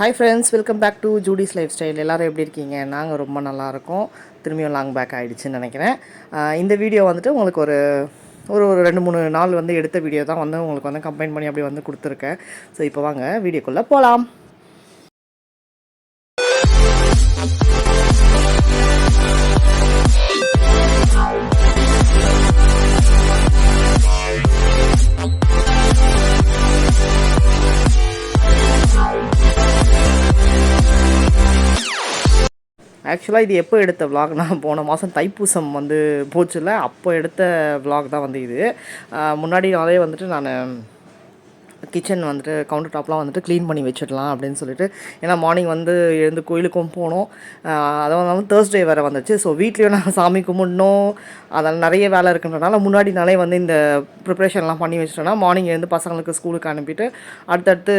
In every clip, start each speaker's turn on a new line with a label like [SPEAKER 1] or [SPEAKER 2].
[SPEAKER 1] Hi friends welcome back to Judy's lifestyle எல்லோரும் எப்படி இருக்கீங்க? நாங்கள் ரொம்ப நல்லாயிருக்கோம் திரும்பியும் லாங் பேக் ஆகிடுச்சுன்னு நினைக்கிறேன். இந்த வீடியோ வந்துட்டு உங்களுக்கு ஒரு ஒரு ஒரு ரெண்டு மூணு நாள் வந்து எடுத்த வீடியோ தான் வந்து உங்களுக்கு வந்து கம்பைன் பண்ணி அப்படி வந்து கொடுத்துருக்கேன். ஸோ இப்போ வாங்க வீடியோக்குள்ளே போகலாம் ஆக்சுவலாக இது எப்போ எடுத்த vlogனா போன மாதம் தைப்பூசம் வந்து போச்சுல அப்போ எடுத்த vlog தான் வந்து இது. முன்னாடி நாளே வந்துட்டு நான் கிச்சன் வந்துட்டு கவுண்டர் டாப்லாம் வந்துட்டு க்ளீன் பண்ணி வச்சிடலாம் அப்படின்னு சொல்லிட்டு. ஏன்னா மார்னிங் வந்து எழுந்து கோயிலுக்கும் போனோம். ஆஹ் அதுவும் இல்லாமல் தேர்ஸ்டே வேறு வந்துச்சு. ஸோ வீட்லேயும் நான் சாமி கும்பிடணும். அதில் நிறைய வேலை இருக்குன்றனால முன்னாடி நாளே வந்து இந்த ப்ரிப்ரேஷன்லாம் பண்ணி வச்சிட்டோன்னா மார்னிங் எழுந்து பசங்களுக்கு ஸ்கூலுக்கு அனுப்பிட்டு அடுத்தடுத்து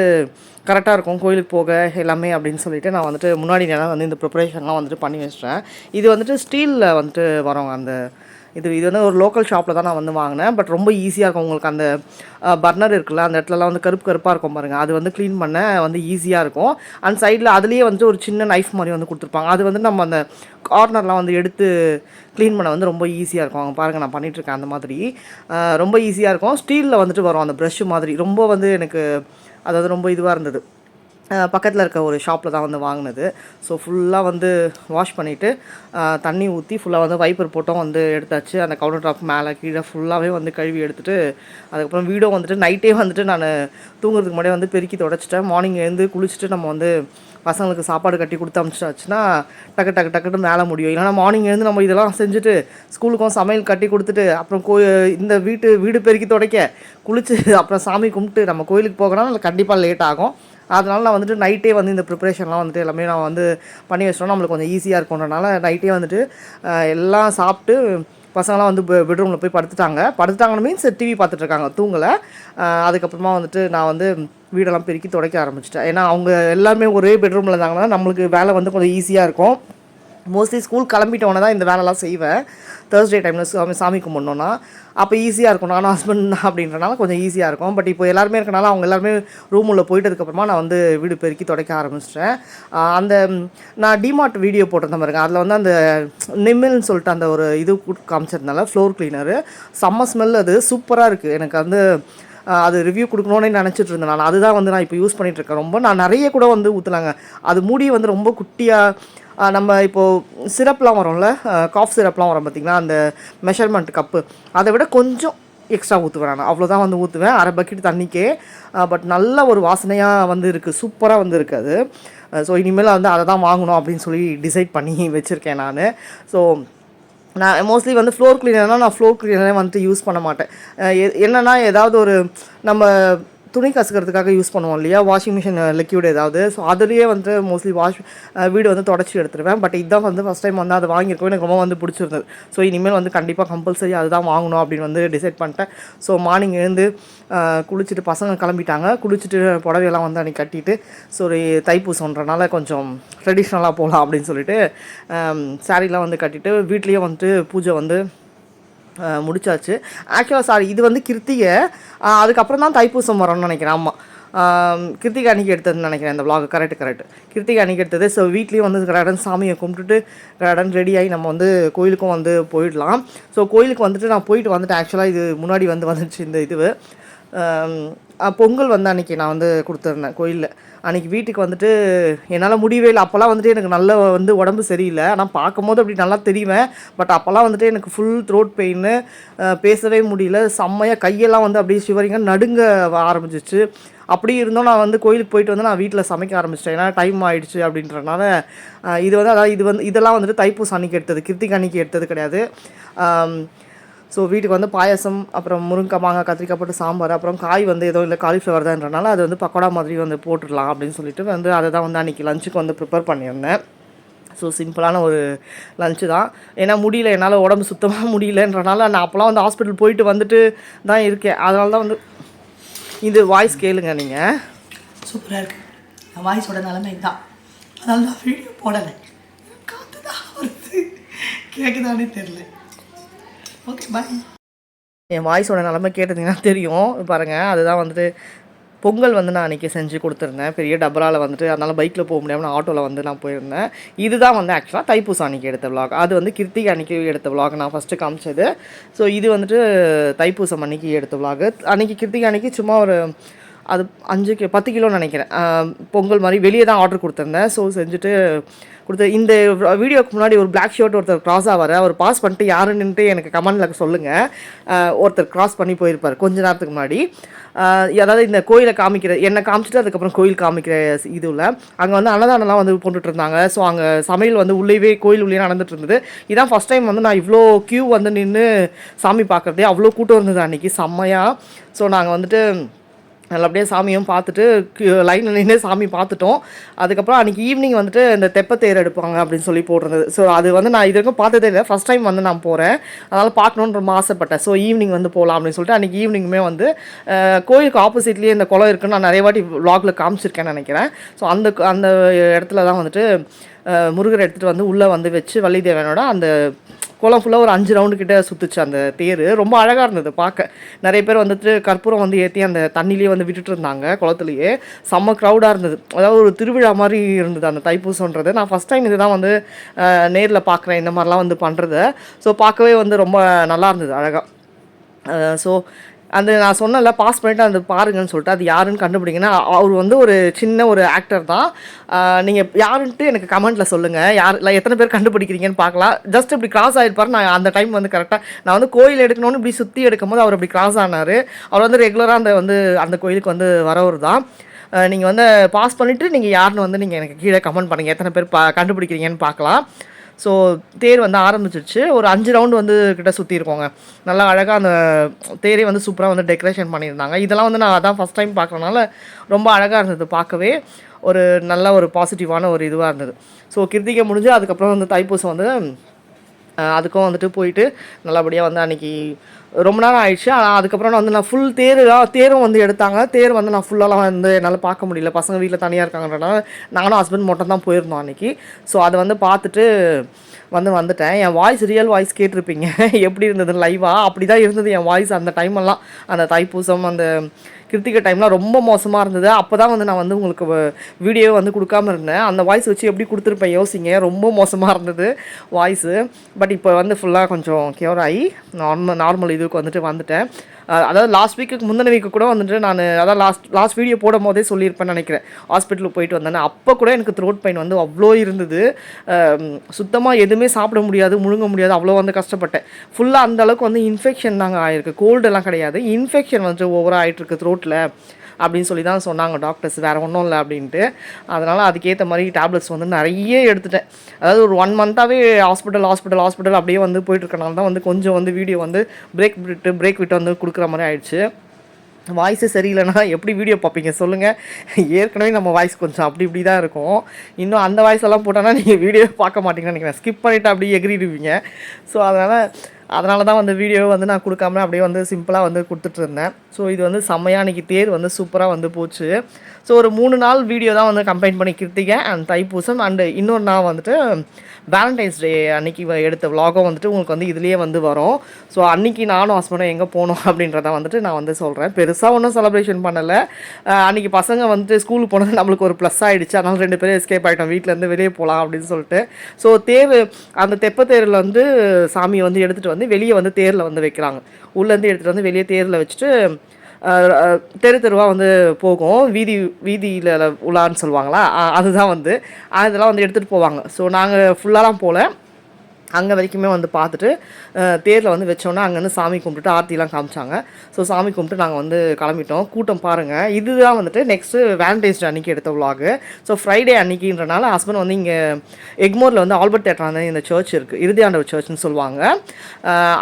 [SPEAKER 1] கரெக்டாக இருக்கும் கோயிலுக்கு போக எல்லாமே அப்படின்னு சொல்லிட்டு நான் வந்துட்டு முன்னாடி நாளாக வந்து இந்த ப்ரிப்ரேஷன்லாம் வந்துட்டு பண்ணி வச்சிட்டேன். இது வந்துட்டு ஸ்டீலில் வந்துட்டு வரோங்க அந்த இது இது வந்து ஒரு லோக்கல் ஷாப்பில் தான் நான் வந்து வாங்கினேன். பட் ரொம்ப ஈஸியாக இருக்கும் உங்களுக்கு அந்த பர்னர் இருக்குல்ல அந்த இடத்துலலாம் வந்து கருப்பு கருப்பாக இருக்கும் பாருங்கள் அது வந்து க்ளீன் பண்ண வந்து ஈஸியாக இருக்கும். அண்ட் சைடில் அதுலேயே வந்து ஒரு சின்ன நைஃப் மாதிரி வந்து கொடுத்துருப்பாங்க. அது வந்து நம்ம அந்த கார்னர்லாம் வந்து எடுத்து க்ளீன் பண்ண வந்து ரொம்ப ஈஸியாக இருக்கும். அவங்க பாருங்கள் நான் பண்ணிகிட்ருக்கேன் அந்த மாதிரி. ரொம்ப ஈஸியாக இருக்கும். ஸ்டீலில் வந்துட்டு வரும் அந்த ப்ரஷ்ஷு மாதிரி. ரொம்ப வந்து எனக்கு அதாவது ரொம்ப இதுவாக இருந்தது. பக்கத்தில் இருக்க ஒரு ஷாப்பில் தான் வந்து வாங்கினது. ஸோ ஃபுல்லாக வந்து வாஷ் பண்ணிவிட்டு தண்ணி ஊற்றி ஃபுல்லாக வந்து வைப்பர் போட்டோம் வந்து எடுத்தாச்சு. அந்த கவுண்டர் டாப் மேலே கீழே ஃபுல்லாகவே வந்து கழுவி எடுத்துகிட்டு அதுக்கப்புறம் வீடும் வந்துட்டு நைட்டே வந்துட்டு நான் தூங்குறதுக்கு முன்னாடியே வந்து பெருக்கி தொடச்சிட்டேன். மார்னிங் எழுந்து குளிச்சுட்டு நம்ம வந்து பசங்களுக்கு சாப்பாடு கட்டி கொடுத்து அனுப்பிச்சிட்டாச்சுன்னா டக்கு டக்கு டக்குன்னு மேலே முடியும். இல்லைனா மார்னிங் எழுந்து நம்ம இதெல்லாம் செஞ்சுட்டு ஸ்கூலுக்கும் சமையல் கட்டி கொடுத்துட்டு அப்புறம் கோ இந்த வீட்டு வீடு பெருக்கி துடைக்க குளிச்சு அப்புறம் சாமி கும்பிட்டு நம்ம கோயிலுக்கு போகணும் கண்டிப்பாக லேட் ஆகும். அதனால நான் வந்துட்டு நைட்டே வந்து இந்த ப்ரிப்ரேஷன்லாம் வந்துட்டு எல்லாமே நான் வந்து பண்ணி வச்சிட்டோம்னா நம்மளுக்கு கொஞ்சம் ஈஸியாக இருக்கும்ன்றனால நைட்டே வந்துட்டு எல்லாம் சாப்பிட்டு பசங்களாம் வந்து பெட்ரூமில் போய் படுத்துட்டாங்க. படுத்துட்டாங்கன்னு மீன்ஸ் டிவி பார்த்துட்ருக்காங்க தூங்கலை. அதுக்கப்புறமா வந்துட்டு நான் வந்து வீடெல்லாம் பெருக்கி துடைக்க ஆரம்பிச்சிட்டேன். ஏன்னா அவங்க எல்லாமே ஒரே பெட்ரூமில் இருந்தாங்கன்னா நம்மளுக்கு வேலை வந்து கொஞ்சம் ஈஸியாக இருக்கும். மோஸ்ட்லி ஸ்கூல் கிளம்பிட்டோன்னே தான் இந்த வேலைலாம் செய்வேன். தேர்ஸ்டே டைமில் சாமி சாமி கும்பிட்ணுன்னா அப்போ ஈஸியாக இருக்கும் நானும் ஹஸ்பண்ட் அப்படின்றனால கொஞ்சம் ஈஸியாக இருக்கும். பட் இப்போ எல்லாருமே இருக்கனால அவங்க எல்லாருமே ரூம் உள்ள போயிட்டதுக்கப்புறமா நான் வந்து வீடு பெருக்கி துடைக்க ஆரம்பிச்சிட்டேன். அந்த நான் டிமார்ட் வீடியோ போட்டிருந்தேன் பாருங்க. அதில் வந்து அந்த நிம்மில்னு சொல்லிட்டு அந்த ஒரு இது காமிச்சிருந்தால ஃப்ளோர் க்ளீனரு செம்ம ஸ்மெல் அது. சூப்பராக இருக்குது எனக்கு வந்து அது ரிவ்யூ கொடுக்கணும்னு நினச்சிட்டு இருந்தேன் நான். அதுதான் வந்து நான் இப்போ யூஸ் பண்ணிகிட்ருக்கேன் ரொம்ப நான் நிறைய கூட வந்து ஊற்றுலாங்க அது மூடி வந்து ரொம்ப குட்டியாக நம்ம இப்போது சிரப்லாம் வரும்ல காஃப் சிரப்லாம் வரும் பார்த்திங்கன்னா அந்த மெஷர்மெண்ட் கப்பு அதை விட கொஞ்சம் எக்ஸ்ட்ரா ஊற்றுவேன் நான். அவ்வளோதான் வந்து ஊற்றுவேன் அரை பக்கெட் தண்ணிக்கே. பட் நல்ல ஒரு வாசனையாக வந்து இருக்குது சூப்பராக வந்து இருக்குது அது. ஸோ இனிமேல் வந்து அதை தான் வாங்கணும் அப்படின்னு சொல்லி டிசைட் பண்ணி வச்சுருக்கேன் நான். ஸோ நான் மோஸ்ட்லி வந்து ஃப்ளோர் கிளீனர்னால் நான் ஃப்ளோர் கிளீனரே வந்துட்டு யூஸ் பண்ண மாட்டேன். என்னென்னா எ- ஏதாவது ஒரு நம்ம துணி கசுக்கிறதுக்காக யூஸ் பண்ணுவோம் இல்லையா? வாஷிங் மிஷின் லிக்யூட் ஏதாவது. ஸோ அதுலேயே வந்து மோஸ்ட்லி வாஷ் வீடு வந்து தொடச்சி எடுத்துருவேன். பட் இதுதான் வந்து ஃபஸ்ட் டைம் வந்து அதை வாங்கியிருக்கோம். எனக்கு ரொம்ப வந்து பிடிச்சிருந்தது. ஸோ இனிமேல் வந்து கண்டிப்பாக கம்பல்சரி அதுதான் வாங்கணும் அப்படின்னு வந்து டிசைட் பண்ணிட்டேன். ஸோ மார்னிங் எழுந்து குளிச்சுட்டு பசங்க கிளம்பிட்டாங்க. குளிச்சுட்டு புடவையெல்லாம் வந்து அன்றைக்கி கட்டிட்டு ஸோ ஒரு தைப்பூசன்றனால கொஞ்சம் ட்ரெடிஷ்னலாக போகலாம் அப்படின்னு சொல்லிட்டு சாரீலாம் வந்து கட்டிட்டு வீட்லேயே வந்துட்டு பூஜை வந்து முடித்தாச்சு முடிச்சாச்சு. ஆக்சுவலாக சாரி இது வந்து கிருத்திகை. அதுக்கப்புறம் தான் தைப்பூசம் வரும்னு நினைக்கிறேன். ஆமாம் கிருத்திகை அன்னைக்கு எடுத்ததுன்னு நினைக்கிறேன் இந்த vlog. கரெக்ட் கரெக்ட் கிருத்திகை அன்னைக்கு எடுத்தது. ஸோ வீட்லேயும் வந்து கடன் சாமியை கும்பிட்டுட்டு கடன் ரெடியாகி நம்ம வந்து கோயிலுக்கும் வந்து போயிடலாம். ஸோ கோயிலுக்கு வந்துட்டு நான் போயிட்டு வந்துட்டு ஆக்சுவலாக இது முன்னாடி வந்து வந்துச்சு இந்த இது. பொங்கல் வந்து அன்றைக்கி நான் வந்து கொடுத்துருந்தேன் கோயிலில். அன்றைக்கி வீட்டுக்கு வந்துட்டு என்னால் முடியவே இல்லை. அப்போல்லாம் வந்துட்டு எனக்கு நல்ல வந்து உடம்பு சரியில்லை. ஆனால் பார்க்கும்போது அப்படி நல்லா தெரிவேன். பட் அப்போல்லாம் வந்துட்டு எனக்கு ஃபுல் த்ரோட் பெயின் பேசவே முடியல. செம்மையாக கையெல்லாம் வந்து அப்படியே சிவரிங்க நடுங்க வ- ஆரம்பிச்சிச்சு அப்படி இருந்தும் நான் வந்து கோயிலுக்கு போயிட்டு வந்து நான் வீட்டில் சமைக்க ஆரம்பிச்சிட்டேன். ஏன்னா டைம் ஆகிடுச்சு அப்படின்றனால இது வந்து அதாவது இது வந்து இதெல்லாம் வந்துட்டு தைப்பூசம் அன்னைக்கு எடுத்தது. கிருத்திக் அன்னைக்கு எடுத்தது கிடையாது. ஸோ வீட்டுக்கு வந்து பாயசம் அப்புறம் முருங்கை மாங்காய் கத்திரிக்காய் போட்டு சாம்பார் அப்புறம் காய் வந்து ஏதோ இல்லை காலிஃப்ளவர் தான்றனால அது வந்து பக்கோடா மாதிரி வந்து போட்டுடலாம் அப்படின்னு சொல்லிட்டு வந்து அதை தான் வந்து அன்றைக்கி லஞ்சுக்கு வந்து ப்ரிப்பேர் பண்ணியிருந்தேன். ஸோ சிம்பிளான ஒரு லஞ்சு தான். ஏன்னா முடியல. என்னால் உடம்பு சுத்தமாக முடியலன்றனால நான் அப்போலாம் வந்து ஹாஸ்பிட்டல் போயிட்டு வந்துட்டு தான் இருக்கேன். அதனால தான் வந்து இது வாய்ஸ் கேளுங்க நீங்கள்
[SPEAKER 2] சூப்பராக இருக்குது என் வாய்ஸோட நிலைமை இதுதான் அதனால நான் வீடியோ போடலை. காற்று தான் வருது. கேட்குதானே தெரில ஓகே பாய்
[SPEAKER 1] என் வாய்ஸோட நிலமை கேட்டதுங்கன்னா தெரியும். பாருங்கள் அதுதான் வந்துட்டு பொங்கல் வந்து நான் அன்றைக்கி செஞ்சு கொடுத்துருந்தேன். பெரிய டபராவில் வந்துட்டு அதனால் பைக்கில் போக முடியாமல் ஆட்டோவில் வந்து நான் போயிருந்தேன். இதுதான் வந்து ஆக்சுவலாக தைப்பூசம் அன்றைக்கி எடுத்த vlog. அது வந்து கிருத்திகை அன்றைக்கி எடுத்த vlog நான் ஃபஸ்ட்டு காமிச்சது. ஸோ இது வந்துட்டு தைப்பூசம் அன்றைக்கி எடுத்த விளாக் அன்றைக்கி கிருத்திகை அன்றைக்கி சும்மா ஒரு அது அஞ்சு கி பத்து கிலோன்னு நினைக்கிறேன். பொங்கல் மாதிரி வெளியே தான் ஆர்டர் கொடுத்துருந்தேன். ஸோ செஞ்சுட்டு கொடுத்து இந்த வீடியோக்கு முன்னாடி ஒரு பிளாக் ஷர்ட் ஒருத்தர் கிராஸ் ஆவார். அவர் பாஸ் பண்ணிட்டு யாருன்னுட்டு எனக்கு கமெண்டில் சொல்லுங்கள் ஒருத்தர் கிராஸ் பண்ணி போயிருப்பார் கொஞ்ச நேரத்துக்கு முன்னாடி. அதாவது இந்த கோயிலை காமிக்கிற என்னை காமிச்சிட்டு அதுக்கப்புறம் கோயில் காமிக்கிற இதுவில் அங்கே வந்து அன்னதானம்லாம் வந்து போட்டுட்டு இருந்தாங்க ஸோ அங்கே சமையல் வந்து உள்ளேவே கோயில் உள்ளே நடந்துட்டு இருந்தது. இதான் ஃபஸ்ட் டைம் வந்து நான் இவ்வளோ க்யூ வந்து நின்று சாமி பார்க்குறதே அவ்வளோ கூட்டம் இருந்தது அன்றைக்கி செம்மையாக ஸோ நாங்கள் வந்துட்டு நல்லபடியாக சாமியும் பார்த்துட்டு லைனில் நின்று சாமி பார்த்துட்டோம். அதுக்கப்புறம் அன்றைக்கி ஈவினிங் வந்துட்டு இந்த தெப்பத்தேர் எடுப்பாங்க அப்படின்னு சொல்லி போட்டிருந்தது. ஸோ அது வந்து நான் இது வரைக்கும் பார்த்ததே இல்லை. ஃபஸ்ட் டைம் வந்து நான் போகிறேன் அதனால் பார்க்கணுன்னு ரொம்ப ஆசைப்பட்டேன் ஸோ ஈவினிங் வந்து போகலாம் அப்படின்னு சொல்லிட்டு அன்றைக்கி ஈவினிங்குமே வந்து கோயிலுக்கு ஆப்போசிட்லேயே இந்த குளம் இருக்குன்னு நான் நிறைய வாட்டி vlogல காமிச்சிருக்கேன்னு நினைக்கிறேன். ஸோ அந்த அந்த இடத்துல தான் வந்துட்டு முருகர் எடுத்துகிட்டு வந்து உள்ளே வந்து வச்சு வள்ளி தேவனோட அந்த குளம் ஃபுல்லாக ஒரு அஞ்சு ரவுண்டு கிட்டே சுற்றுச்சு அந்த தேர். ரொம்ப அழகாக இருந்தது பார்க்க. நிறைய பேர் வந்துட்டு கற்பூரம் வந்து ஏற்றி அந்த தண்ணிலேயே வந்து விட்டுட்டு இருந்தாங்க குளத்துலேயே. செம்ம க்ரௌடாக இருந்தது. அதாவது ஒரு திருவிழா மாதிரி இருந்தது அந்த தைப்பூசன்றது நான் ஃபஸ்ட் டைம் இதுதான் வந்து நேரில் பார்க்குறேன் இந்த மாதிரிலாம் வந்து பண்ணுறத ஸோ பார்க்கவே வந்து ரொம்ப நல்லா இருந்தது அழகாக ஸோ அந்த நான் சொன்னல பாஸ் பண்ணிட்டு அந்த பாருங்கன்னு சொல்லிட்டு அது யாருன்னு கண்டுபிடிங்கன்னா அவர் வந்து ஒரு சின்ன ஒரு ஆக்டர் தான். நீங்கள் யாருன்ட்டு எனக்கு கமெண்ட்டில் சொல்லுங்கள் யார் இல்லை எத்தனை பேர் கண்டுபிடிக்கிறீங்கன்னு பார்க்கலாம். ஜஸ்ட் இப்படி கிராஸ் ஆகிருப்பார் நான் அந்த டைம் வந்து கரெக்டாக நான் வந்து கோயில் எடுக்கணும்னு இப்படி சுற்றி எடுக்கும்போது அவர் அப்படி கிராஸ் ஆனார். அவர் வந்து ரெகுலராக அந்த வந்து அந்த கோயிலுக்கு வந்து வரவர் தான். நீங்கள் வந்து பாஸ் பண்ணிவிட்டு நீங்கள் யாருன்னு வந்து நீங்கள் எனக்கு கீழே கமெண்ட் பண்ணுங்கள் எத்தனை பேர் பா கண்டுபிடிக்கிறீங்கன்னு பார்க்கலாம். ஸோ தேர் வந்து ஆரம்பிச்சிருச்சு. ஒரு அஞ்சு ரவுண்டு வந்து கிட்ட சுற்றி இருக்கோங்க நல்லா அழகாக அந்த தேரே வந்து சூப்பராக வந்து டெக்கரேஷன் பண்ணியிருந்தாங்க. இதெல்லாம் வந்து நான் அதான் ஃபஸ்ட் டைம் பார்க்கறனால ரொம்ப அழகாக இருந்தது பார்க்கவே. ஒரு நல்ல ஒரு பாசிட்டிவான ஒரு இதுவாக இருந்தது. ஸோ கிருத்திகை முடிஞ்சு அதுக்கப்புறம் வந்து தைப்பூசம் வந்து அதுக்கும் வந்துட்டு போயிட்டு நல்லபடியாக வந்து அன்றைக்கி ரொம்ப நேரம் ஆயிடுச்சு. ஆனால் அதுக்கப்புறம் நான் வந்து நான் ஃபுல் தேர் தேரும் வந்து எடுத்தாங்க. தேர் வந்து நான் ஃபுல்லாலாம் வந்து என்னால் பார்க்க முடியல. பசங்க வீட்டில் தனியாக இருக்காங்கன்றனால நானும் ஹஸ்பண்ட் மட்டும் தான் போயிருந்தோம் அன்றைக்கி ஸோ அதை வந்து பார்த்துட்டு வந்து வந்துட்டேன். என் வாய்ஸ் ரியல் வாய்ஸ் கேட்டிருப்பீங்க. எப்படி இருந்தது லைவாக அப்படி தான் இருந்தது என் வாய்ஸ் அந்த டைமெல்லாம் அந்த தைப்பூசம் அந்த கிருத்திகை டைம்லாம் ரொம்ப மோசமாக இருந்தது. அப்போ தான் வந்து நான் வந்து உங்களுக்கு வீடியோ வந்து கொடுக்காம இருந்தேன். அந்த வாய்ஸ் வச்சு எப்படி கொடுத்துருப்பேன் யோசிங்க. ரொம்ப மோசமாக இருந்தது வாய்ஸு பட் இப்போ வந்து ஃபுல்லாக கொஞ்சம் கியூர் ஆகி நார்மல் நார்மல் இதுக்கு வந்துட்டு வந்துட்டேன். அதாவது லாஸ்ட் வீக்கு முந்தின வீக்கு கூட வந்துட்டு நான் அதான் லாஸ்ட் லாஸ்ட் வீடியோ போடும் போதே சொல்லியிருப்பேன் நினைக்கிறேன். ஹாஸ்பிட்டலுக்கு போயிட்டு வந்தேன் அப்போ கூட எனக்கு த்ரோட் பெயின் வந்து அவ்வளோ இருந்தது. சுத்தமாக எதுவுமே சாப்பிட முடியாது முழுங்க முடியாது அவ்வளோ வந்து கஷ்டப்பட்டேன். ஃபுல்லாக அந்தளவுக்கு வந்து இன்ஃபெக்ஷன் தாங்க ஆயிருக்கு. கோல்டெல்லாம் கிடையாது. இன்ஃபெக்ஷன் வந்து ஓவராக ஆகிட்டு இருக்கு. த்ரோட்டில் அப்படின்னு சொல்லி தான் சொன்னாங்க டாக்டர்ஸ் வேறு ஒன்றும் இல்லை அப்படின்ட்டு. அதனால் அதுக்கேற்ற மாதிரி டேப்லெட்ஸ் வந்து நிறைய எடுத்துட்டேன். அதாவது ஒரு ஒன் மந்த்தாகவே ஹாஸ்பிட்டல் ஹாஸ்பிட்டல் ஹாஸ்பிட்டல் அப்படியே வந்து போயிட்டு இருக்கனால தான் வந்து கொஞ்சம் வந்து வீடியோ வந்து பிரேக் விட்டு பிரேக் விட்டு வந்து கொடுக்குற மாதிரி ஆயிடுச்சு. வாய்ஸு சரியில்லைன்னா எப்படி வீடியோ பார்ப்பீங்க சொல்லுங்கள் ஏற்கனவே நம்ம வாய்ஸ் கொஞ்சம் அப்படி இப்படி தான் இருக்கும். இன்னும் அந்த வாய்ஸ் எல்லாம் போட்டோன்னா நீங்கள் வீடியோ பார்க்க மாட்டீங்கன்னு நினைக்கிறேன். ஸ்கிப் பண்ணிவிட்டு அப்படியே எகிரிடுவீங்க ஸோ அதனால் அதனால தான் வந்து வீடியோ வந்து நான் கொடுக்காம அப்படியே வந்து சிம்பிளாக வந்து கொடுத்துட்டு இருந்தேன் ஸோ இது வந்து செம்மையாக அன்றைக்கி தேர் வந்து சூப்பராக வந்து போச்சு. ஸோ ஒரு மூணு நாள் வீடியோ தான் வந்து கம்பைன் பண்ணி கிருத்திகை அண்ட் தைப்பூசம் அண்டு இன்னொரு நாள் வந்துட்டு வேலண்டைன்ஸ் டே அன்னைக்கு வ- எடுத்த விலாகும் வந்துட்டு உங்களுக்கு வந்து இதுலேயே வந்து வரும். ஸோ அன்னைக்கு நானும் ஹஸ்பண்டும் எங்கே போனோம் அப்படின்றத வந்துட்டு நான் வந்து சொல்கிறேன் பெருசாக ஒன்றும் செலிப்ரேஷன் பண்ணலை. அன்றைக்கி அன்னைக்கு பசங்க வந்துட்டு ஸ்கூலுக்கு போனது நம்மளுக்கு ஒரு ப்ளஸ் ஆகிடுச்சு அதனால் ரெண்டு பேரும் எஸ்கேப் ஆகிட்டோம் வீட்டிலேருந்து வெளியே போகலாம் அப்படின்னு சொல்லிட்டு. ஸோ தேர் அந்த தெப்ப தேரில் வந்து சாமியை வந்து எடுத்துகிட்டு வந்து வந்து வெளியே வந்து தேரில் வந்து வைக்கிறாங்க. உள்ளேருந்து எடுத்துகிட்டு வந்து வெளியே தேரில் வச்சுட்டு தெரு தெருவாக வந்து போகும். வீதி வீதியில் உலான்னு சொல்லுவாங்களா? அதுதான் வந்து. அதெல்லாம் வந்து எடுத்துகிட்டு போவாங்க. ஸோ நாங்கள் ஃபுல்லாலாம் போகல அங்கே வரைக்குமே வந்து பார்த்துட்டு தேரில் வந்து வச்சோன்னா அங்கேருந்து சாமி கும்பிட்டுட்டு ஆர்த்திலாம் காமிச்சாங்க. ஸோ சாமி கும்பிட்டு நாங்கள் வந்து கிளம்பிட்டோம். கூட்டம் பாருங்கள் இதுதான் வந்துட்டு நெக்ஸ்ட்டு வேலண்டைன்ஸ் டே அன்றைக்கி எடுத்த vlog. ஸோ ஃப்ரைடே அன்னைக்குன்றனால ஹஸ்பண்ட் வந்து இங்கே எக்மோரில் வந்து ஆல்பர்ட் தேட்டர் வந்து இந்த சர்ச் இருக்குது இறுதி ஆண்டவர் சர்ச்னு சொல்லுவாங்க.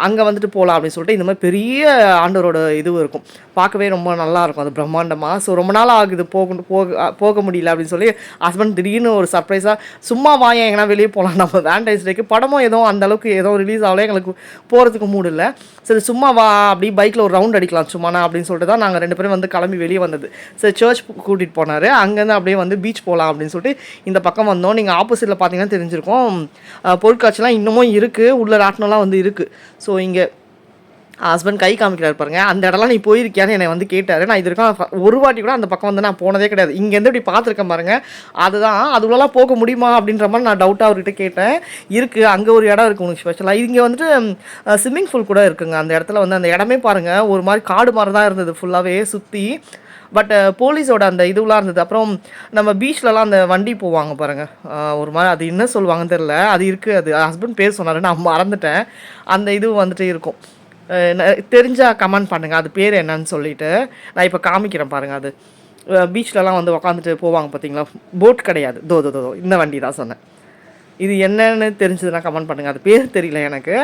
[SPEAKER 1] அங்கே வந்துட்டு போகலாம் அப்படின்னு சொல்லிட்டு இந்த மாதிரி பெரிய ஆண்டவரோட இதுவும் இருக்கும். பார்க்கவே ரொம்ப நல்லாயிருக்கும் அது பிரம்மாண்டமாக ஸோ ரொம்ப நாள் ஆகுது. போக போக போக முடியல அப்படின்னு சொல்லி ஹஸ்பண்ட் திடீர்னு ஒரு சர்ப்ரைஸாக சும்மா வாங்க எங்கன்னா வெளியே போகலாம் நம்ம வேலண்டைன்ஸ் டேக்கு படமும் எதுவும் அந்த அளவுக்கு ஏதோ ரிலீஸ் ஆகல. எங்களுக்கு போகிறதுக்கு மூடு இல்லை. சரி சும்மா வா அப்படி பைக்கில் ஒரு ரவுண்ட் அடிக்கலாம் சும்மாண்ணா அப்படின்னு சொல்லிட்டு தான் நாங்கள் ரெண்டு பேரும் வந்து கிளம்பி வெளியே வந்தது. சரி சர்ச் கூட்டிகிட்டு போனார். அங்கேருந்து அப்படியே வந்து பீச் போகலாம் அப்படின்னு சொல்லிட்டு இந்த பக்கம் வந்தோம். நீங்கள் ஆப்போசிட்டில் பார்த்தீங்கன்னா தெரிஞ்சிருக்கும். பொருட்காட்சிலாம் இன்னமும் இருக்குது உள்ள ராட்டினம்லாம் வந்து இருக்குது ஸோ இங்கே ஹஸ்பண்ட் கை காமிக்கிறார் பாருங்க. அந்த இடம்லாம் நீ போயிருக்கியான்னு என்னை வந்து கேட்டார். நான் இது வரைக்கும் ஒரு வாட்டி கூட அந்த பக்கம் வந்து நான் போனதே கிடையாது. இங்கேருந்து இப்படி பார்த்துருக்கேன் பாருங்க. அதுதான் அதுலலாம் போக முடியுமா அப்படின்ற மாதிரி நான் டவுட்டாக அவர்கிட்ட கேட்டேன். இருக்குது அங்கே ஒரு இடம் இருக்குது உனக்கு ஸ்பெஷலாக இங்கே வந்துட்டு ஸ்விம்மிங் பூல் கூட இருக்குங்க. அந்த இடத்துல வந்து அந்த இடமே பாருங்கள் ஒரு மாதிரி காடு மாதிரி தான் இருந்தது ஃபுல்லாகவே சுற்றி பட் போலீஸோட அந்த இதுவெலாம் இருந்தது. அப்புறம் நம்ம பீச்லலாம் அந்த வண்டி போவாங்க பாருங்கள் ஒரு மாதிரி அது என்ன சொல்லுவாங்கன்னு தெரில அது இருக்குது அது ஹஸ்பண்ட் பேர் சொன்னார் நான் மறந்துட்டேன். அந்த இது வந்துட்டு இருக்கும். தெரிஞ்சால் கமெண்ட் பண்ணுங்கள் அது பேர் என்னன்னு சொல்லிட்டு நான் இப்போ காமிக்கிறேன் பாருங்கள் அது. பீச்லலாம் வந்து உக்காந்துட்டு போவாங்க பார்த்தீங்களா போட் கிடையாது. தோ தோ தோ இந்த வண்டி தான் சொன்னேன். இது என்னன்னு தெரிஞ்சதுன்னா கமெண்ட் பண்ணுங்கள் அது பேர் தெரியல எனக்கு.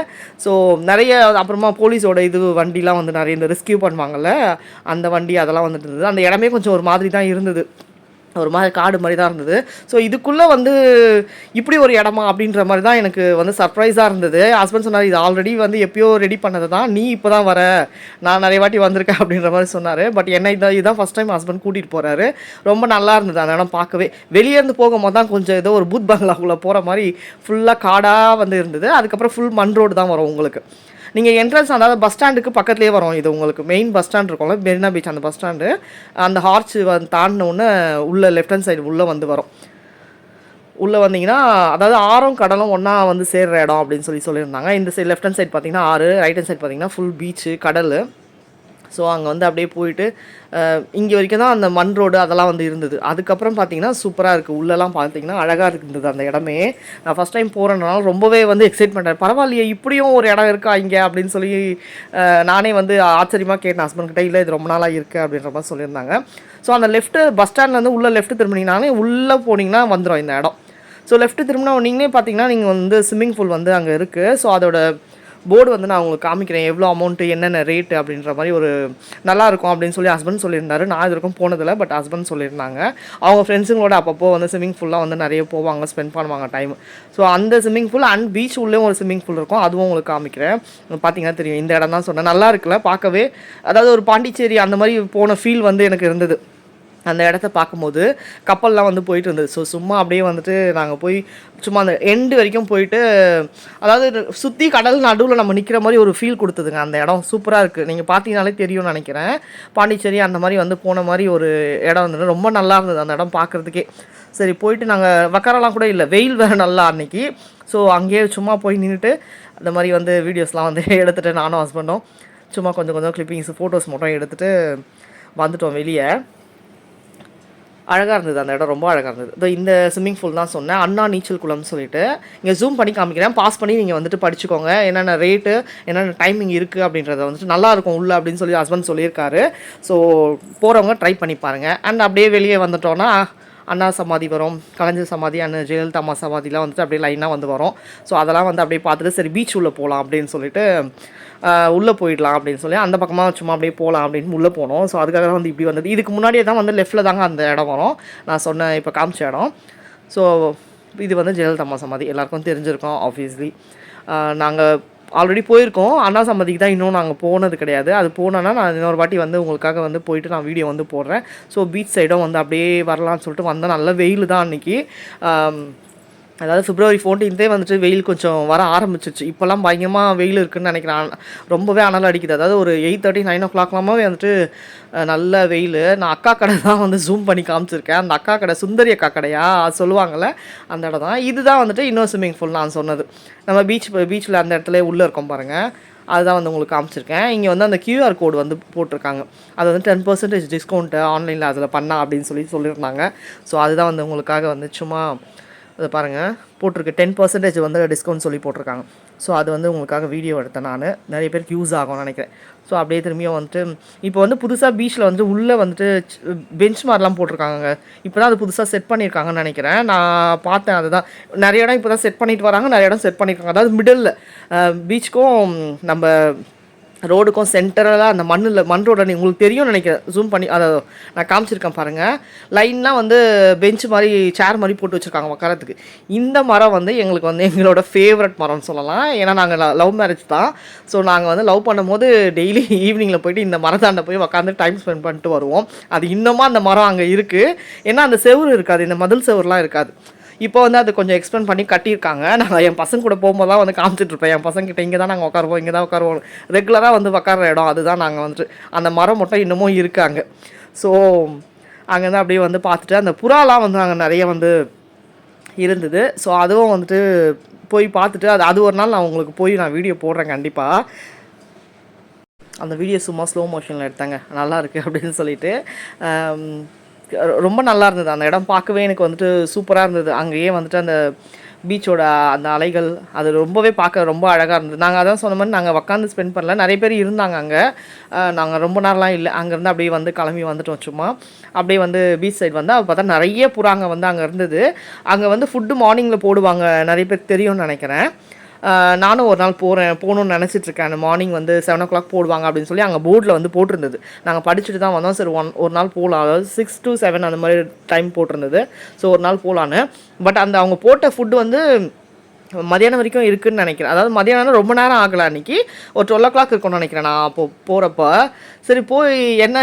[SPEAKER 1] ஸோ நிறைய அப்புறமா போலீஸோட இது வண்டிலாம் வந்து நிறைய இந்த ரெஸ்கியூ பண்ணுவாங்கள்ல அந்த வண்டி அதெல்லாம் வந்துட்டு இருந்தது. அந்த இடமே கொஞ்சம் ஒரு மாதிரி தான் இருந்தது. ஒரு மாதிரி காடு மாதிரி தான் இருந்தது. ஸோ இதுக்குள்ளே வந்து இப்படி ஒரு இடமா அப்படின்ற மாதிரி தான் எனக்கு வந்து சர்ப்ரைஸாக இருந்தது. ஹஸ்பண்ட் சொன்னார் இது ஆல்ரெடி வந்து எப்பயோ ரெடி பண்ணது தான். நீ இப்போ தான் வர. நான் நிறைய வாட்டி வந்திருக்கேன் அப்படின்ற மாதிரி சொன்னார். பட் என்ன இதான் இதுதான் ஃபஸ்ட் டைம் ஹஸ்பண்ட் கூட்டிகிட்டு போகிறாரு ரொம்ப நல்லா இருந்தது அந்த இடம் பார்க்கவே. வெளியே இருந்து போகும்போது தான் கொஞ்சம் ஏதோ ஒரு பூத் பங்களாக்குள்ளே போகிற மாதிரி ஃபுல்லாக காடாக வந்து இருந்தது. அதுக்கப்புறம் ஃபுல் மண் ரோடு தான் வரும் உங்களுக்கு. நீங்கள் என்ட்ரன்ஸ் அதாவது பஸ் ஸ்டாண்டுக்கு பக்கத்துலேயே வரும். இது உங்களுக்கு மெயின் பஸ் ஸ்டாண்ட் இருக்கும்ல மெரினா பீச் அந்த பஸ் ஸ்டாண்டு அந்த ஹார்ச் வந்து தாண்டினோடனே உள்ள லெஃப்ட் ஹேண்ட் சைடு உள்ளே வந்து வரும். உள்ளே வந்தீங்கன்னா அதாவது ஆறும் கடலும் ஒன்றா வந்து சேர்ற இடம் அப்படின்னு சொல்லி சொல்லியிருந்தாங்க. இந்த சைடு லெஃப்ட் ஹேண்ட் சைடு பார்த்தீங்கன்னா ஆறு ரைட் ஹேண்ட் சைடு பார்த்தீங்கன்னா ஃபுல் பீச்சு கடல். ஸோ அங்கே வந்து அப்படியே போயிட்டு இங்கே வரைக்கும் தான் அந்த மண் ரோடு அதெல்லாம் வந்து இருந்தது. அதுக்கப்புறம் பார்த்தீங்கன்னா சூப்பராக இருக்குது உள்ளெல்லாம் பார்த்தீங்கன்னா அழகாக இருந்தது அந்த இடமே. நான் ஃபஸ்ட் டைம் போகிறேன்றனால ரொம்பவே வந்து எக்ஸைட் பரவாயில்லையே இப்படியும் ஒரு இடம் இருக்கா இங்கே? அப்படின்னு சொல்லி நானே வந்து ஆச்சரியமாக கேட்டேன். ஹஸ்பண்ட் இல்லை இது ரொம்ப நாளாக இருக்குது அப்படின்ற மாதிரி சொல்லியிருந்தாங்க. ஸோ அந்த லெஃப்ட்டு பஸ் ஸ்டாண்ட்லேருந்து உள்ளே லெஃப்ட் திரும்பினீங்கனாலே உள்ளே போனீங்கன்னா வந்துடும் இந்த இடம். ஸோ லெஃப்ட் திரும்பினா நீங்களே பார்த்தீங்கன்னா நீங்கள் வந்து ஸ்விம்மிங் பூல் வந்து அங்கே இருக்குது ஸோ அதோட போர்டு வந்து நான் உங்களுக்கு காமிக்கிறேன். எவ்வளோ அமௌண்ட்டு என்னென்ன ரேட்டு அப்படின்ற மாதிரி ஒரு நல்லா இருக்கும் அப்படின்னு சொல்லி ஹஸ்பண்ட் சொல்லியிருந்தாரு. நான் இது வரைக்கும் போனதில்லை பட் ஹஸ்பண்ட் சொல்லியிருந்தாங்க. அவங்க ஃப்ரெண்ட்ஸுங்களோட அப்பப்போ வந்து ஸ்விம்மிங் ஃபுல்லாக வந்து நிறைய போவாங்க ஸ்பெண்ட் பண்ணுவாங்க டைம் ஸோ அந்த ஸ்விம்மிங் ஃபுல் அண்ட் பீச் உள்ளேயும் ஒரு ஸ்விம்மிங் ஃபுல் இருக்கும். அதுவும் உங்களுக்கு காமிக்கிறேன். பார்த்தீங்கன்னா தெரியும். இந்த இடம் தான் சொன்னேன். நல்லா இருக்குல்ல பார்க்கவே. அதாவது ஒரு பாண்டிச்சேரி அந்த மாதிரி போன ஃபீல் வந்து எனக்கு இருந்தது. அந்த இடத்த பார்க்கும்போது கப்பல்லாம் வந்து போயிட்டு இருந்தது. ஸோ சும்மா அப்படியே வந்துட்டு நாங்கள் போய் சும்மா அந்த எண்டு வரைக்கும் போயிட்டு அதாவது சுற்றி கடல் நடுவில் நம்ம நிற்கிற மாதிரி ஒரு ஃபீல் கொடுத்ததுங்க அந்த இடம். சூப்பராக இருக்குது நீங்கள் பார்த்தீங்கனாலே தெரியும்னு நினைக்கிறேன். பாண்டிச்சேரி அந்த மாதிரி வந்து போன மாதிரி ஒரு இடம் வந்து ரொம்ப நல்லா இருந்தது அந்த இடம் பார்க்குறதுக்கே. சரி போயிட்டு நாங்கள் வக்கரெல்லாம் கூட இல்லை. வெயில் வேறு நல்லா அன்னைக்கு. ஸோ அங்கேயே சும்மா போய் நின்றுட்டு அந்த மாதிரி வந்து வீடியோஸ்லாம் வந்து எடுத்துகிட்டு நானும் ஹஸ்பண்டும் சும்மா கொஞ்சம் கொஞ்சம் கிளிப்பிங்ஸ் ஃபோட்டோஸ் மட்டும் எடுத்துகிட்டு வந்துட்டோம் வெளியே. அழகாக இருந்தது அந்த இடம் ரொம்ப அழகாக இருந்தது. இதோ இந்த ஸ்விம்மிங் பூல் தான் சொன்னேன். அண்ணா நீச்சல் குளம்னு சொல்லிட்டு. இங்கே ஜூம் பண்ணி காமிக்கிறேன். பாஸ் பண்ணி நீங்கள் வந்துட்டு படிச்சுக்கோங்க. என்னென்ன ரேட்டு என்னென்ன டைமிங் இருக்குது அப்படின்றத வந்துட்டு நல்லா இருக்கும் உள்ள அப்படின்னு சொல்லி ஹஸ்பண்ட் சொல்லியிருக்காரு. ஸோ போகிறவங்க ட்ரை பண்ணி பாருங்கள் அண்ட் அப்படியே வெளியே வந்துட்டோன்னா அண்ணா சமாதி வரும். கலைஞர் சமாதி அண்ணன் ஜெயலலிதா அம்மா சமாதிலாம் வந்துட்டு அப்படியே லைனாக வந்து வரும். ஸோ அதெல்லாம் வந்து அப்படியே பார்த்துட்டு சரி பீச் உள்ளே போகலாம் அப்படின்னு சொல்லிட்டு உள்ளே போயிடலாம் அப்படின்னு சொல்லி அந்த பக்கமாக சும்மா அப்படியே போகலாம் அப்படின்னு உள்ளே போனோம். ஸோ அதுக்காக தான் வந்து இப்படி வந்தது. இதுக்கு முன்னாடியே தான் வந்து லெஃப்ட்டில் தாங்க அந்த இடம் வரும். நான் சொன்ன இப்போ காமிச்ச இடம். ஸோ இது வந்து ஜெயலலிதா சமாதி. எல்லாருக்கும் தெரிஞ்சிருக்கோம் ஆப்வியஸ்லி நாங்கள் ஆல்ரெடி போயிருக்கோம். அண்ணா சம்மதிக்கு தான் இன்னும் நாங்கள் போனது கிடையாது. அது போனோன்னா நான் இன்னொரு வாட்டி வந்து உங்களுக்காக வந்து போயிட்டு நான் வீடியோ வந்து போடுறேன். ஸோ பீச் சைடும் வந்து அப்படியே வரலாம்னு சொல்லிட்டு வந்தேன் நல்ல வெயில் தான் அன்றைக்கி அதாவது பிப்ரவரி ஃபோர்டீன்த்தே வந்துட்டு வெயில் கொஞ்சம் வர ஆரம்பிச்சிச்சு. இப்போல்லாம் பயங்கரமாக வெயில் இருக்குன்னு நினைக்கிறேன். ரொம்பவே அனல் அடிக்குது. அதாவது ஒரு எயிட் தேர்ட்டி நைன் ஓ கிளாக்லாமே வந்துட்டு நல்ல வெயில். நான் அக்கா கடை தான் வந்து ஜூம் பண்ணி காமிச்சிருக்கேன். அந்த அக்கா கடை சுந்தரி அக்கா கடையா சொல்லுவாங்கள்ல அந்த இடம் தான். இதுதான் வந்துட்டு இன்னொரு ஸ்விம்மிங் பூல் நான் சொன்னது. நம்ம பீச் பீச்சில் அந்த இடத்துல உள்ளே இருக்கோம் பாருங்கள் அதுதான் வந்து உங்களுக்கு காமிச்சிருக்கேன். இங்கே வந்து அந்த கியூஆர் கோடு வந்து போட்டிருக்காங்க. அது வந்து டென் பர்சன்டேஜ் டிஸ்கவுண்ட்டு ஆன்லைனில் அதில் பண்ணா அப்படின்னு சொல்லி சொல்லியிருந்தாங்க. ஸோ அதுதான் வந்து உங்களுக்காக வந்து சும்மா அதை பாருங்கள் போட்டிருக்கு. டென் பர்சன்டேஜ் வந்து டிஸ்கவுண்ட் சொல்லி போட்டிருக்காங்க. ஸோ அது வந்து உங்களுக்காக வீடியோ எடுத்தேன் நான். நிறைய பேருக்கு யூஸ் ஆகும்னு நினைக்கிறேன். ஸோ அப்படியே திரும்பியும் வந்துட்டு இப்போ வந்து புதுசாக பீச்சில் வந்து உள்ளே வந்துட்டு பெஞ்ச் மாதிரிலாம் போட்டிருக்காங்க இப்போ தான் அது புதுசாக செட் பண்ணியிருக்காங்கன்னு நினைக்கிறேன். நான் பார்த்தேன் அதுதான். நிறைய இடம் இப்போ தான் செட் பண்ணிட்டு வராங்க. நிறைய இடம் செட் பண்ணியிருக்காங்க அதாவது மிடில் பீச்சுக்கும் நம்ம ரோடுக்கும் சென்டரலாக அந்த மண்ணில் மண் ரோட உங்களுக்கு தெரியும் நினைக்கிறேன். ஜூம் பண்ணி அதை நான் காமிச்சிருக்கேன் பாருங்கள் லைன்லாம் வந்து பெஞ்ச் மாதிரி சேர் மாதிரி போட்டு வச்சுருக்காங்க உட்காரத்துக்கு இந்த மரம் வந்து எங்களுக்கு வந்து எங்களோட ஃபேவரட் மரம்னு சொல்லலாம். ஏன்னா நாங்கள் லவ் மேரேஜ் தான். ஸோ நாங்கள் வந்து லவ் பண்ணும்போது டெய்லி ஈவினிங்கில் போயிட்டு இந்த மரத்தாண்ட போய் உட்காந்து டைம் ஸ்பெண்ட் பண்ணிட்டு வருவோம். அது இன்னமும் அந்த மரம் அங்கே இருக்குது ஏன்னா அந்த செவுரு இருக்காது இந்த மதில் செவுருலாம் இருக்காது. இப்போ வந்து அது கொஞ்சம் எக்ஸ்பிளைன் பண்ணி கட்டியிருக்காங்க. நான் என் பசங்க கூட போகும்போது தான் வந்து காமிச்சிட்ருப்பேன் என் பசங்ககிட்ட இங்கே தான் நாங்கள் உட்காருவோம் இங்கே தான் உட்காருவோம். ரெகுலராக வந்து உட்கார இடம் அதுதான் நாங்கள் வந்துட்டு. அந்த மரம் மட்டும் இன்னமும் இருக்காங்க ஸோ அங்கேருந்து அப்படியே வந்து பார்த்துட்டு அந்த புறாலாம் வந்து அங்கே நிறைய வந்து இருந்தது. ஸோ அதுவும் வந்துட்டு போய் பார்த்துட்டு அது அது ஒரு நாள் நான் உங்களுக்கு போய் நான் வீடியோ போடுறேன் கண்டிப்பாக அந்த வீடியோ சும்மா ஸ்லோ மோஷனில் எடுத்தாங்க. நல்லா இருக்குது அப்படின்னு சொல்லிட்டு ரொம்ப நல்லா இருந்தது. அந்த இடம் பார்க்கவே எனக்கு வந்துட்டு சூப்பராக இருந்தது. அங்கேயே வந்துட்டு அந்த பீச்சோட அந்த அலைகள் அது ரொம்பவே பார்க்க ரொம்ப அழகாக இருந்தது. நாங்கள் அதான் சொன்ன மாதிரி நாங்கள் உட்காந்து ஸ்பெண்ட் பண்ணல. நிறைய பேர் இருந்தாங்க அங்கே. நாங்கள் ரொம்ப நேரம்லாம் இல்லை. அங்கேருந்து அப்படியே வந்து கிளம்பி வந்துட்டோம் சும்மா. அப்படியே வந்து பீச் சைடு வந்து அப்போ பார்த்தா நிறைய புறாங்க வந்து அங்கே இருந்தது. அங்கே வந்து ஃபுட்டு மார்னிங்கில் போடுவாங்க. நிறைய பேர் தெரியும்னு நினைக்கிறேன். நானும் ஒரு நாள் போகிறேன் போகணுன்னு நினச்சிட்ருக்கேன் மார்னிங் வந்து செவன் ஓ கிளாக் போடுவாங்க அப்படின்னு சொல்லி அங்கே போர்டில் வந்து போட்டிருந்தது. நாங்கள் படிச்சுட்டு தான் வந்தோம். சரி ஒன் ஒரு நாள் போகலாம் அதாவது சிக்ஸ் டு செவன் அந்த மாதிரி டைம் போட்டிருந்தது. ஸோ ஒரு நாள் போகலான்னு பட் அந்த அவங்க போட்ட ஃபுட்டு வந்து மதியானம் வரைக்கும் இருக்குதுன்னு நினைக்கிறேன். அதாவது மதியானம் ரொம்ப நேரம் ஆகலை அன்னைக்கு. ஒரு டுவெல் ஓ கிளாக் இருக்கும்னு நினைக்கிறேன் நான் அப்போ போகிறப்ப சரி போய் என்ன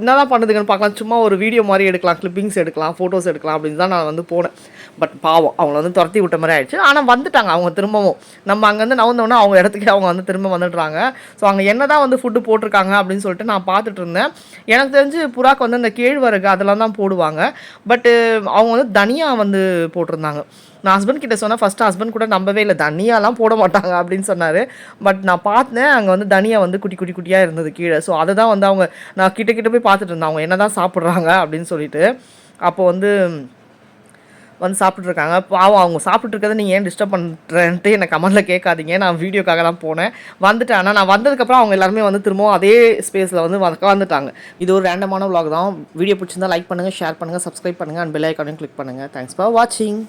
[SPEAKER 1] என்னதான் பண்ணுதுங்கன்னு பார்க்கலாம். சும்மா ஒரு வீடியோ மாதிரி எடுக்கலாம் கிளிப்பிங்ஸ் எடுக்கலாம் ஃபோட்டோஸ் எடுக்கலாம் அப்படின்னு தான் நான் வந்து போனேன். பட் பாவம் அவங்கள வந்து துரத்தி விட்ட மாதிரி ஆயிடுச்சு. ஆனால் வந்துட்டாங்க அவங்க திரும்பவும். நம்ம அங்கேருந்து நவந்தோடனே அவங்க இடத்துக்கு அவங்க வந்து திரும்ப வந்துடுறாங்க. ஸோ அங்கே என்ன தான் வந்து ஃபுட்டு போட்டிருக்காங்க அப்படின்னு சொல்லிட்டு நான் பார்த்துட்டு இருந்தேன். எனக்கு தெரிஞ்சு புறாக்கு வந்து இந்த கேழ்வரகு அதெல்லாம் தான் போடுவாங்க. பட்டு அவங்க வந்து தனியாக வந்து போட்டிருந்தாங்க. நான் ஹஸ்பண்ட் கிட்ட சொன்னால் ஃபஸ்ட்டு ஹஸ்பண்ட் கூட நம்பவே இல்லை. தனியாலாம் போட மாட்டாங்க அப்படின்னு சொன்னார். பட் நான் பார்த்தேன் அங்கே வந்து தனியாக வந்து குட்டி குட்டி குட்டியாக இருந்தது கீழே. ஸோ அதை தான் வந்து அவங்க நான் கிட்ட கிட்ட போய் பார்த்துட்டு இருந்தேன். அவங்க என்ன தான் சாப்பிட்றாங்க அப்படின்னு சொல்லிட்டு. அப்போ வந்து வந்து சாப்பிட்ருக்காங்க பாவம் அவங்க சாப்பிட்ருக்கதை நீங்கள் ஏன் டிஸ்டர்ப் பண்ணுறேன்ட்டு என்னை கமெண்டில் கேட்காதீங்க. நான் வீடியோக்காக தான் போனேன். வந்துட்டேன். ஆனால் நான் வந்ததுக்கப்புறம் அவங்க எல்லாருமே வந்து திரும்பவும் அதே ஸ்பேஸில் வந்து உட்காந்துட்டாங்க இது ஒரு ரேண்டமான விலாக் தான். வீடியோ பிடிச்சிருந்தா லைக் பண்ணுங்கள் ஷேர் பண்ணுங்கள் சப்ஸ்கிரைப் பண்ணுங்கள் அண்ட் பெல் ஐக்கானையும் கிளிக் பண்ணுங்கள் தேங்க்ஸ் ஃபார் வாட்சிங்